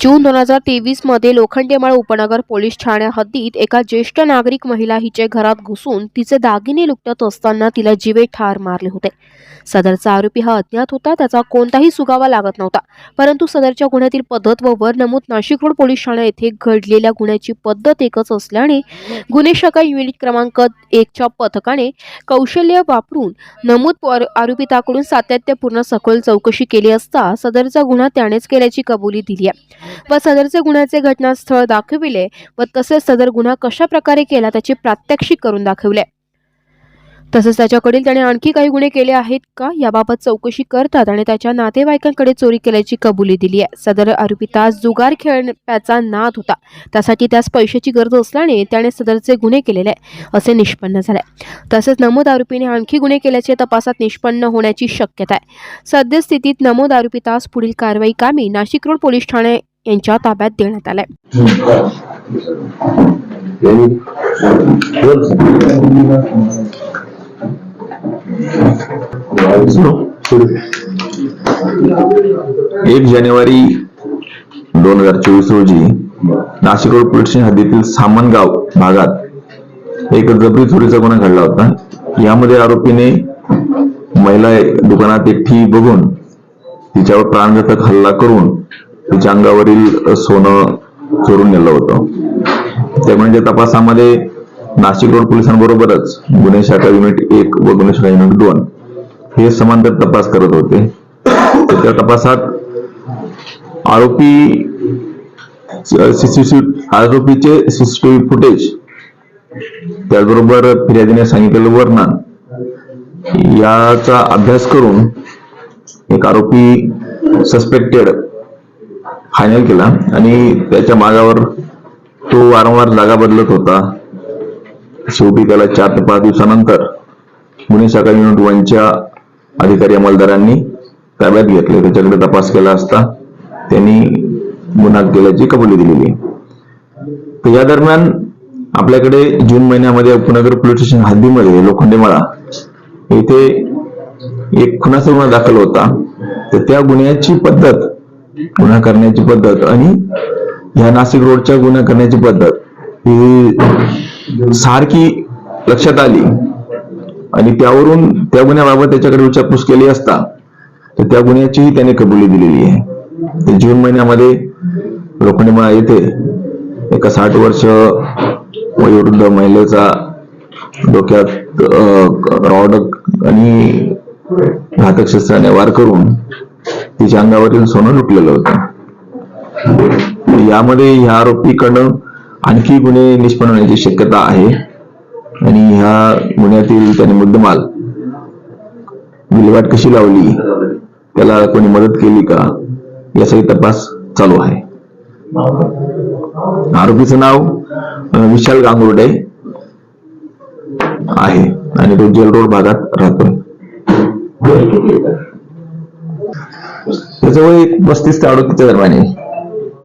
जून दोन हजार तेवीसमध्ये लोखंडेमाळ उपनगर पोलीस ठाण्या हद्दीत एका ज्येष्ठ नागरिक महिला हिचे घरात घुसून तिचे दागिने लुटत असताना तिला जीवे ठार मारले होते. सदरचा आरोपी हा अज्ञात होता त्याचा कोणताही सुगावा लागत नव्हता. परंतु सदरच्या गुन्ह्यातील पद्धत व वर नमूद नाशिक रोड पोलीस ठाणे येथे घडलेल्या गुन्ह्याची पद्धत एकच असल्याने गुन्हे शाखा युनिट क्रमांक एकच्या पथकाने कौशल्य वापरून नमूद आरोपिताकडून सातत्यपूर्ण सखोल चौकशी केली असता सदरचा गुन्हा त्यानेच केल्याची कबुली दिली आहे. व सदरचे गुन्ह्याचे घटनास्थळ दाखविले व तसेच सदर गुन्हा कशा प्रकारे केला त्याचे प्रात्यक्षिक करून दाखविले तसंच त्याच्याकडील त्याने आणखी काही गुन्हे केले आहेत का? याबाबत चौकशी करतात आणि त्याच्या नातेवाईकांकडे चोरी केल्याची कबुली दिली आहे. सदर आरोपितास जुगार खेळण्याचा नाद होता. त्यासाठी त्यास पैशाची गरज असल्याने त्याने सदरचे गुन्हे केलेले आहे असे निष्पन्न झाले तसेच नमूद आरोपीने आणखी गुन्हे केल्याचे तपासात निष्पन्न होण्याची शक्यता आहे. सद्यस्थितीत नमूद आरोपितास पुढील कारवाई कामी नाशिक रोड पोलीस ठाणे यांच्या ताब्यात देण्यात आलंय. एक जानेवारी दोन हजार चोवीस रोजी नाशिक रोड पोलीस हद्दीतील सामनगाव भागात एक जबरी चोरीचा गुन्हा घडला होता. यामध्ये आरोपीने महिला दुकानात एकटी बघून तिच्यावर प्राणघातक हल्ला करून तिच्या अंगावरील सोनं चोरून नेलं होतं. त्यामुळे तपासामध्ये नाशिक रोड पोलिसांबरोबरच गुन्हे शाखा युनिट एक व गुन्हे शाखा युनिट दोन हे समांतर तपास करत होते. त्या तपासात आरोपी सीसीटीव्ही आरोपीचे सीसीटीव्ही फुटेज त्याचबरोबर फिर्यादीने सांगितलेलं वर्णन याचा अभ्यास करून एक आरोपी सस्पेक्टेड फायनल केला आणि त्याच्या मागावर तो वारंवार जागा बदलत होता. शेवटी त्याला चार ते पाच दिवसानंतर गुन्हे शाखा युनिट वनच्या अधिकारी अंमलदारांनी ताब्यात घेतले. त्याच्याकडे तपास केला असता त्यांनी गुन्हा केल्याची कबुली दिलेली तर या दरम्यान आपल्याकडे जून महिन्यामध्ये उपनगर पोलीस स्टेशन हद्दीमध्ये लोखंडेमाळा येथे एक खुनाचा गुन्हा दाखल होता. तर त्या गुन्ह्याची पद्धत गुन्हा करण्याची पद्धत आणि ह्या नाशिक रोडच्या गुन्हा करण्याची पद्धत ही सारखी लक्षात आली. आणि त्यावरून त्या गुन्ह्याबाबत त्याच्याकडे विचारपूस केली असता तर त्या गुन्ह्याचीही त्याने कबुली दिलेली आहे. ते जून महिन्यामध्ये लोखंडीमाळा येथे एका साठ वर्ष वयोवृद्ध महिलेचा डोक्यात रॉड आणि घातक शस्त्राने वार करून तिच्या अंगावरील सोनं लुटलेलं होतं. यामध्ये ह्या आरोपीकडनं आणखी गुन्हे निष्पन्न होण्याची शक्यता आहे. आणि ह्या गुन्ह्यातील त्याने मुद्दमाल विल्हेवाट कशी लावली त्याला कोणी मदत केली का याचाही तपास चालू आहे. आरोपीचं नाव विशाल गांगुर्डे आहे आणि तो जेल रोड भागात राहतो त्याचं वय एक पस्तीस ते अडतीसच्या दरम्यान आहे.